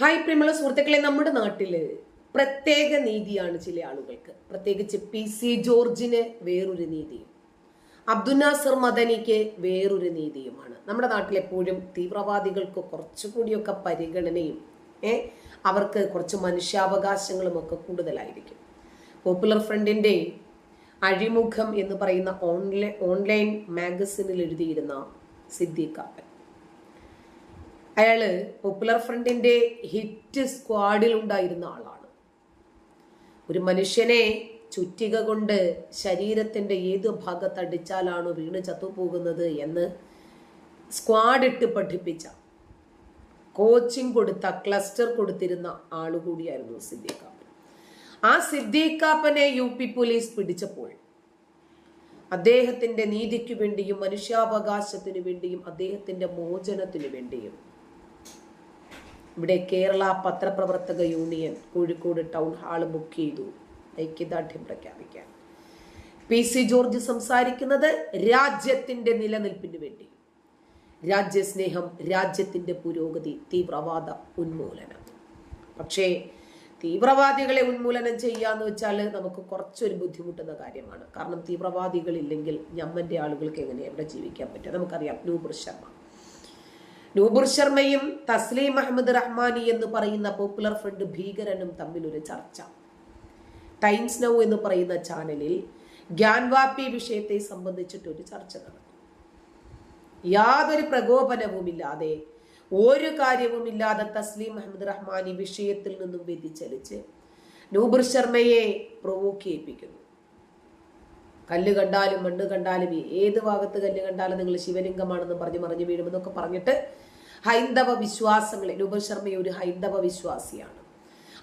Hi പ്രിയമുള്ള സുഹൃത്തുക്കളെ നമ്മുടെ നാട്ടിൽ പ്രത്യേക നീതിയാണ് ചില ആളുകൾക്ക്. പ്രത്യേകിച്ച് പി സി ജോർജിന് വേറൊരു നീതിയും അബ്ദുൽ നാസർ മദനിക്ക് വേറൊരു നീതിയുമാണ്. നമ്മുടെ നാട്ടിലെപ്പോഴും തീവ്രവാദികൾക്ക് കുറച്ചുകൂടിയൊക്കെ പരിഗണനയും ഏ അവർക്ക് കുറച്ച് മനുഷ്യാവകാശങ്ങളും ഒക്കെ കൂടുതലായിരിക്കും. പോപ്പുലർ ഫ്രണ്ടിന്റെ അഴിമുഖം എന്ന് പറയുന്ന ഓൺലൈൻ ഓൺലൈൻ മാഗസിനിൽ എഴുതിയിരുന്ന സിദ്ദീഖാപ്പൻ അയാൾ പോപ്പുലർ ഫ്രണ്ടിന്റെ ഹിറ്റ് സ്ക്വാഡിൽ ഉണ്ടായിരുന്ന ആളാണ്. ഒരു മനുഷ്യനെ ചുറ്റിക കൊണ്ട് ശരീരത്തിന്റെ ഏത് ഭാഗത്ത് അടിച്ചാലാണ് വീണ് ചത്തുപോകുന്നത് എന്ന് സ്ക്വാഡ് ഇട്ട് പഠിപ്പിച്ച കോച്ചിങ് കൊടുത്ത ക്ലസ്റ്റർ കൊടുത്തിരുന്ന ആളുകൂടിയായിരുന്നു സിദ്ദീഖാപ്പൻ ആ സിദ്ദീഖാപ്പനെ യു പി പോലീസ് പിടിച്ചപ്പോൾ അദ്ദേഹത്തിന്റെ നീതിക്കു വേണ്ടിയും മനുഷ്യാവകാശത്തിനു വേണ്ടിയും അദ്ദേഹത്തിന്റെ മോചനത്തിനു വേണ്ടിയും ഇവിടെ കേരള പത്രപ്രവർത്തക union Kozhikode town hall book ചെയ്തു. ഐക്യദാർഢ്യം പ്രഖ്യാപിക്കാൻ. പി സി ജോർജ് സംസാരിക്കുന്നത് രാജ്യത്തിന്റെ നിലനിൽപ്പിന് വേണ്ടി. രാജ്യസ്നേഹം രാജ്യത്തിന്റെ പുരോഗതി തീവ്രവാദ ഉന്മൂലനം. പക്ഷേ തീവ്രവാദികളെ ഉന്മൂലനം ചെയ്യാന്ന് വെച്ചാൽ നമുക്ക് കുറച്ചൊരു ബുദ്ധിമുട്ടുന്ന കാര്യമാണ്. കാരണം തീവ്രവാദികളില്ലെങ്കിൽ ഞമ്മന്റെ ആളുകൾക്ക് എങ്ങനെ എവിടെ ജീവിക്കാൻ പറ്റും? നമുക്കറിയാം നൂപുർ ശർമ്മ. നൂബുർ ശർമ്മയും തസ്ലീം അഹമ്മദ് റഹ്മാനി എന്ന് പറയുന്ന പോപ്പുലർ ഫ്രണ്ട് ഭീകരനും തമ്മിലൊരു ചർച്ച. ടൈംസ് നൗ എന്ന് പറയുന്ന ചാനലിൽ ഗ്യാൻവാപ്പി വിഷയത്തെ സംബന്ധിച്ചിട്ടൊരു ചർച്ച നടന്നു. യാതൊരു പ്രകോപനവുമില്ലാതെ ഒരു കാര്യവുമില്ലാതെ തസ്ലീം അഹമ്മദ് റഹ്മാനി വിഷയത്തിൽ നിന്നും വ്യതിചലിച്ച് നൂബുർ ശർമ്മയെ പ്രൊവോക്ക് ചെയ്യിപ്പിക്കുന്നു. കല്ല് കണ്ടാലും മണ്ണ് കണ്ടാലും ഏത് ഭാഗത്ത് കല്ല് കണ്ടാലും നിങ്ങൾ ശിവലിംഗമാണെന്ന് പറഞ്ഞ് മറിഞ്ഞു വീഴുമെന്നൊക്കെ പറഞ്ഞിട്ട് ഹൈന്ദവ വിശ്വാസങ്ങളെ രൂപശർമ്മ ശർമ്മ ഒരു ഹൈന്ദവ വിശ്വാസിയാണ്.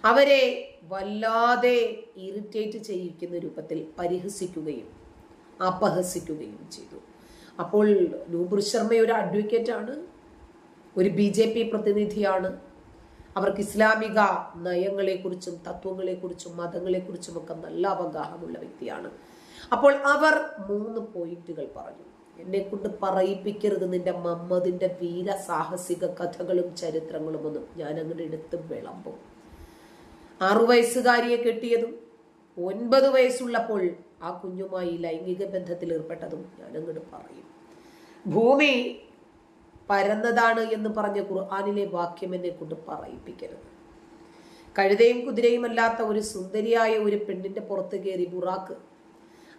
അവരെ വല്ലാതെ ഇറിറ്റേറ്റ് ചെയ്യിക്കുന്ന രൂപത്തിൽ പരിഹസിക്കുകയും അപഹസിക്കുകയും ചെയ്തു. അപ്പോൾ നൂപുർ ശർമ്മ ഒരു അഡ്വക്കേറ്റ് ആണ് ഒരു ബി ജെ പി പ്രതിനിധിയാണ്. അവർക്ക് ഇസ്ലാമിക നയങ്ങളെക്കുറിച്ചും തത്വങ്ങളെക്കുറിച്ചും മതങ്ങളെക്കുറിച്ചും ഒക്കെ നല്ല അവഗാഹമുള്ള വ്യക്തിയാണ്. അപ്പോൾ അവർ മൂന്ന് പോയിന്റുകൾ പറഞ്ഞു. എന്നെ കൊണ്ട് പറയിപ്പിക്കരുത് നിന്റെ മമ്മതിന്റെ വീര സാഹസിക കഥകളും ചരിത്രങ്ങളും ഒന്നും ഞാൻ അങ്ങോട്ട് എടുത്ത് വിളമ്പും. ആറു വയസ്സുകാരിയെ കെട്ടിയതും ഒൻപത് വയസ്സുള്ളപ്പോൾ ആ കുഞ്ഞുമായി ലൈംഗിക ബന്ധത്തിൽ ഏർപ്പെട്ടതും ഞാൻ അങ്ങോട്ട് പറയും. ഭൂമി പരന്നതാണ് എന്ന് പറഞ്ഞ ഖുർആാനിലെ വാക്യം എന്നെ കൊണ്ട് പറയിപ്പിക്കരുത്. കഴുതയും കുതിരയും അല്ലാത്ത ഒരു സുന്ദരിയായ ഒരു പെണ്ണിന്റെ പുറത്ത് കയറി ബുറാക്ക്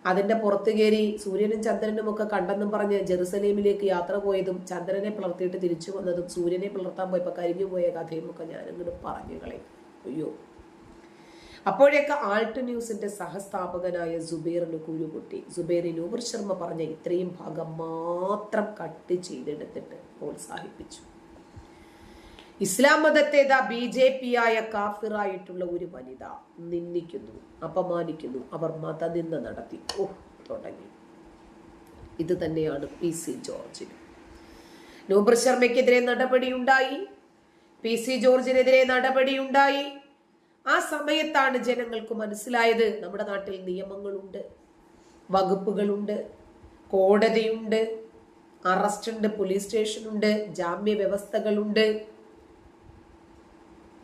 അതിന്റെ പുറത്തു കയറി സൂര്യനും ചന്ദ്രനും ഒക്കെ കണ്ടെന്നും പറഞ്ഞ് ജെറുസലേമിലേക്ക് യാത്ര പോയതും ചന്ദ്രനെ പിളർത്തിയിട്ട് തിരിച്ചു വന്നതും സൂര്യനെ പിളർത്താൻ പോയപ്പോൾ കരിഞ്ഞു പോയ കഥയും ഒക്കെ ഞാനിങ്ങനെ പറഞ്ഞു കളയും. അയ്യോ. അപ്പോഴേക്ക് ആൾട്ട് ന്യൂസിന്റെ സഹസ്ഥാപകനായ സുബൈറിന് കുരുപൊട്ടി സുബൈറി നൂബർ ശർമ്മ പറഞ്ഞ ഇത്രയും ഭാഗം മാത്രം കട്ട് ചെയ്തെടുത്തിട്ട് പ്രോത്സാഹിപ്പിച്ചു. ഇസ്ലാം മതത്തേതാ ബി ജെ പി ആയ കാഫിറായിട്ടുള്ള ഒരു വനിത നിന്ദിക്കുന്നു അപമാനിക്കുന്നു. അവർ മതനിന്ദ നടത്തി. ഓ തുടങ്ങി. ഇത് തന്നെയാണ് പി സി ജോർജിന്. നൂബർ ശർമ്മയ്ക്കെതിരെ നടപടിയുണ്ടായി. പി സി ജോർജിനെതിരെ നടപടിയുണ്ടായി. ആ സമയത്താണ് ജനങ്ങൾക്ക് മനസ്സിലായത് നമ്മുടെ നാട്ടിൽ നിയമങ്ങളുണ്ട് വകുപ്പുകളുണ്ട് കോടതിയുണ്ട് അറസ്റ്റുണ്ട് പോലീസ് സ്റ്റേഷനുണ്ട് ജാമ്യ വ്യവസ്ഥകളുണ്ട്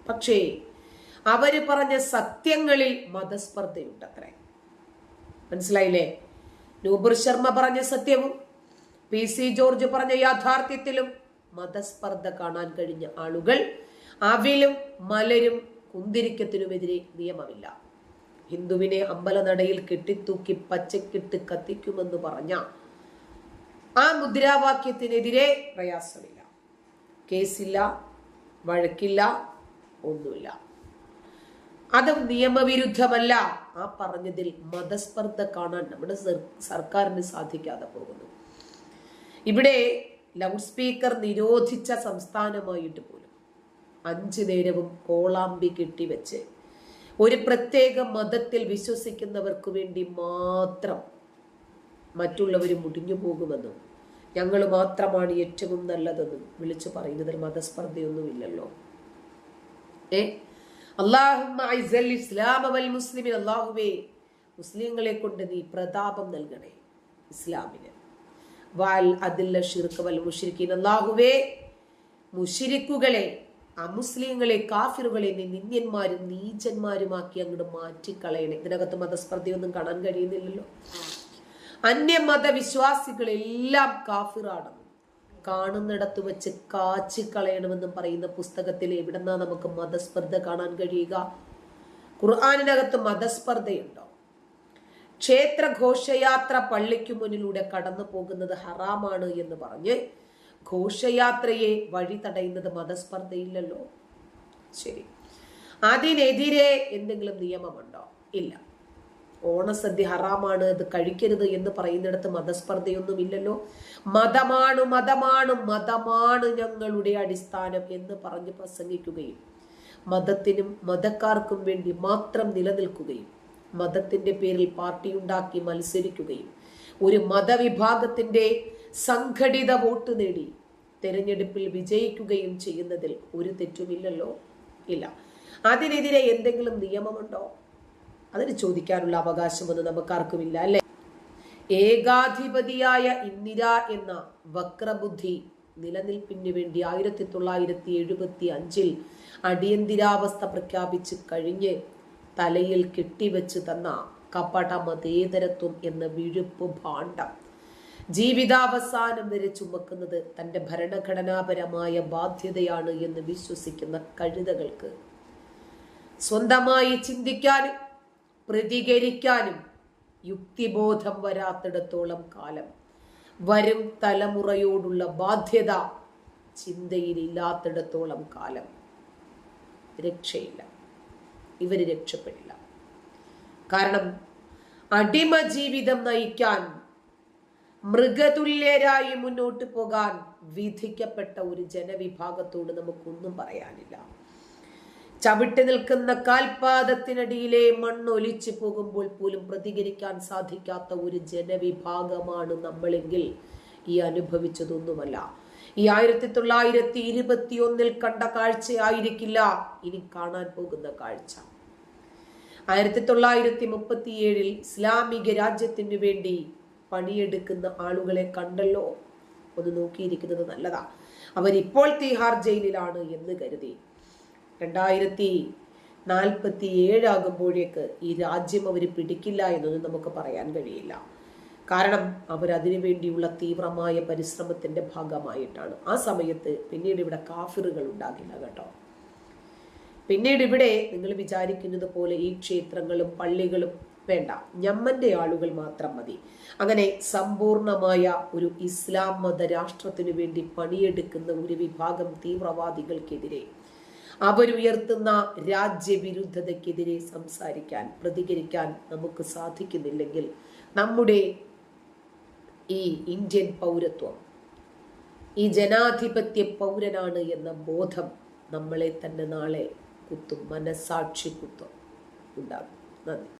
പക്ഷേ അവർ പറഞ്ഞ സത്യങ്ങളിൽ മതസ്പർദ്ധയുണ്ട് അത്രേ മനസ്സിലായില്ലേ? നൂബുർ ശർമ്മ പറഞ്ഞ സത്യവും പി സി ജോർജ് പറഞ്ഞ യാഥാർത്ഥ്യത്തിലും മതസ്പർദ്ധ കാണാൻ കഴിഞ്ഞ ആളുകൾ അവിലും മലരും കുന്തിരിക്കത്തിനുമെതിരെ നിയമമില്ല. ഹിന്ദുവിനെ അമ്പലനടയിൽ കെട്ടിത്തൂക്കി പച്ചക്കിട്ട് കത്തിക്കുമെന്ന് പറഞ്ഞ ആ മുദ്രാവാക്യത്തിനെതിരെ പ്രയാസമില്ല. കേസില്ല വഴക്കില്ല ഒന്നുമില്ല. അത് നിയമവിരുദ്ധമല്ല. ആ പറഞ്ഞതിൽ മതസ്പർദ്ധ കാണാൻ നമ്മുടെ സർക്കാരിന് സാധിക്കാതെ പോകുന്നു. ഇവിടെ ലൗഡ് സ്പീക്കർ നിരോധിച്ച സംസ്ഥാനമായിട്ട് പോലും അഞ്ചു നേരവും കോളാമ്പി കെട്ടിവെച്ച് ഒരു പ്രത്യേക മതത്തിൽ വിശ്വസിക്കുന്നവർക്ക് വേണ്ടി മാത്രം മറ്റുള്ളവർ മുടിഞ്ഞു പോകുമെന്നും ഞങ്ങൾ മാത്രമാണ് ഏറ്റവും നല്ലതെന്നും വിളിച്ചു പറയുന്നതിൽ മതസ്പർദ്ധയൊന്നുമില്ലല്ലോ. മുസ്ലിമിൻ അള്ളാഹുവേ മുസ്ലിങ്ങളെ കൊണ്ട് നീ പ്രതാപം നൽകണേ ഇസ്ലാമിന്. വാൽ അതില്ല ഷിർക്ക് വൽ മുഷിരിക്കീൻ. അള്ളാഹുവേ മുഷിരിക്കുകളെ അമുസ്ലിങ്ങളെ കാഫിറുകളെ നീ നിന്യന്മാരും നീചന്മാരുമാക്കി അങ്ങോട്ട് മാറ്റിക്കളയണേ. ഇതിനകത്ത് മതസ്പർദ്ധയൊന്നും കാണാൻ കഴിയുന്നില്ലല്ലോ. അന്യ മതവിശ്വാസികളെല്ലാം കാഫിറാണെന്നും. കാണുന്നിടത്ത് വെച്ച് കാച്ചി കളയണമെന്നും പറയുന്ന പുസ്തകത്തിൽ എവിടെന്നാ നമുക്ക് മതസ്പർദ്ധ കാണാൻ കഴിയുക? ഖുർആാനിനകത്ത് മതസ്പർദ്ധയുണ്ടോ? ക്ഷേത്ര ഘോഷയാത്ര പള്ളിക്ക് മുന്നിലൂടെ കടന്നു പോകുന്നത് ഹറാമാണ് എന്ന് പറഞ്ഞ് ഘോഷയാത്രയെ വഴി തടയുന്നത് മതസ്പർദ്ധയില്ലല്ലോ. ശരി. അതിനെതിരെ എന്തെങ്കിലും നിയമമുണ്ടോ? ഇല്ല. ഓണസദ്യ ഹറാമാണ് ഇത് കഴിക്കരുത് എന്ന് പറയുന്നിടത്ത് മതസ്പർദ്ധയൊന്നും ഇല്ലല്ലോ മതമാണ് മതമാണ് മതമാണ് ഞങ്ങളുടെ അടിസ്ഥാനം എന്ന് പറഞ്ഞ് പ്രസംഗിക്കുകയും മതത്തിനും മതക്കാർക്കും വേണ്ടി മാത്രം നിലനിൽക്കുകയും മതത്തിന്റെ പേരിൽ പാർട്ടി ഉണ്ടാക്കി മത്സരിക്കുകയും ഒരു മതവിഭാഗത്തിന്റെ സംഘടിത വോട്ട് നേടി തെരഞ്ഞെടുപ്പിൽ വിജയിക്കുകയും ചെയ്യുന്നതിൽ ഒരു തെറ്റുമില്ലല്ലോ. ഇല്ല. അതിനെതിരെ എന്തെങ്കിലും നിയമമുണ്ടോ? അതിന് ചോദിക്കാനുള്ള അവകാശമൊന്നും നമുക്കാർക്കുമില്ല അല്ലെ? ഏകാധിപതിയായ ഇന്ദിര എന്ന വക്രബുദ്ധി നിലനിൽപ്പിന് വേണ്ടി ആയിരത്തി തൊള്ളായിരത്തി എഴുപത്തി അഞ്ചിൽ അടിയന്തിരാവസ്ഥ പ്രഖ്യാപിച്ച് കഴിഞ്ഞ് തലയിൽ കെട്ടിവെച്ച് തന്ന കപട മതേതരത്വം എന്ന വിഴുപ്പ് ഭാണ്ഡം. ജീവിതാവസാനം വരെ ചുമക്കുന്നത് തന്റെ ഭരണഘടനാപരമായ ബാധ്യതയാണ് എന്ന് വിശ്വസിക്കുന്ന കഴുതകൾക്ക്. സ്വന്തമായി ചിന്തിക്കാനും പ്രതികരിക്കാനും യുക്തിബോധം വരാത്തിടത്തോളം കാലം. വരും തലമുറയോടുള്ള ബാധ്യത ചിന്തയിലില്ലാത്തിടത്തോളം കാലം. രക്ഷയില്ല. ഇവർ രക്ഷപ്പെടില്ല. കാരണം അടിമ ജീവിതം നയിക്കാൻ മൃഗതുല്യരായി മുന്നോട്ട് പോകാൻ വിധിക്കപ്പെട്ട ഒരു ജനവിഭാഗത്തോട് നമുക്കൊന്നും പറയാനില്ല. ചവിട്ടി നിൽക്കുന്ന കാൽപാദത്തിനടിയിലെ മണ്ണൊലിച്ചു പോകുമ്പോൾ പോലും പ്രതികരിക്കാൻ സാധിക്കാത്ത ഒരു ജനവിഭാഗമാണ് നമ്മളെങ്കിൽ. ഈ അനുഭവിച്ചതൊന്നുമല്ല. ഈ ആയിരത്തി തൊള്ളായിരത്തി ഇരുപത്തി ഒന്നിൽ കണ്ട കാഴ്ചയായിരിക്കില്ല ഇനി കാണാൻ പോകുന്ന കാഴ്ച. ആയിരത്തി തൊള്ളായിരത്തി മുപ്പത്തിയേഴിൽ ഇസ്ലാമിക രാജ്യത്തിനു വേണ്ടി പണിയെടുക്കുന്ന ആളുകളെ കണ്ടല്ലോ? ഒന്ന് നോക്കിയിരിക്കുന്നത് നല്ലതാ. അവരിപ്പോൾ തീഹാർ ജയിലിലാണ് എന്ന് കരുതി. രണ്ടായിരത്തി നാൽപ്പത്തി ഏഴാകുമ്പോഴേക്ക് ഈ രാജ്യം അവർ പിടിക്കില്ല എന്നൊന്നും നമുക്ക് പറയാൻ കഴിയില്ല. കാരണം അവർ അതിനു വേണ്ടിയുള്ള തീവ്രമായ പരിശ്രമത്തിന്റെ ഭാഗമായിട്ടാണ്. ആ സമയത്ത് പിന്നീട് ഇവിടെ കാഫിറുകൾ ഉണ്ടാകില്ല കേട്ടോ. പിന്നീട് ഇവിടെ നിങ്ങൾ വിചാരിക്കുന്നത് പോലെ ഈ ക്ഷേത്രങ്ങളും പള്ളികളും വേണ്ട. ഞമ്മന്റെ ആളുകൾ മാത്രം മതി. അങ്ങനെ സമ്പൂർണമായ ഒരു ഇസ്ലാം മത രാഷ്ട്രത്തിനു വേണ്ടി പണിയെടുക്കുന്ന ഒരു വിഭാഗം തീവ്രവാദികൾക്കെതിരെ അവരുയർത്തുന്ന രാജ്യവിരുദ്ധതയ്ക്കെതിരെ സംസാരിക്കാൻ പ്രതികരിക്കാൻ നമുക്ക് സാധിക്കുന്നില്ലെങ്കിൽ നമ്മുടെ ഈ ഇന്ത്യൻ പൗരത്വം ഈ ജനാധിപത്യ പൗരനാണ് എന്ന ബോധം നമ്മളെ തന്നെ നാളെ കുത്തും മനസാക്ഷി കുത്തും. ഉണ്ടാകും. നന്ദി.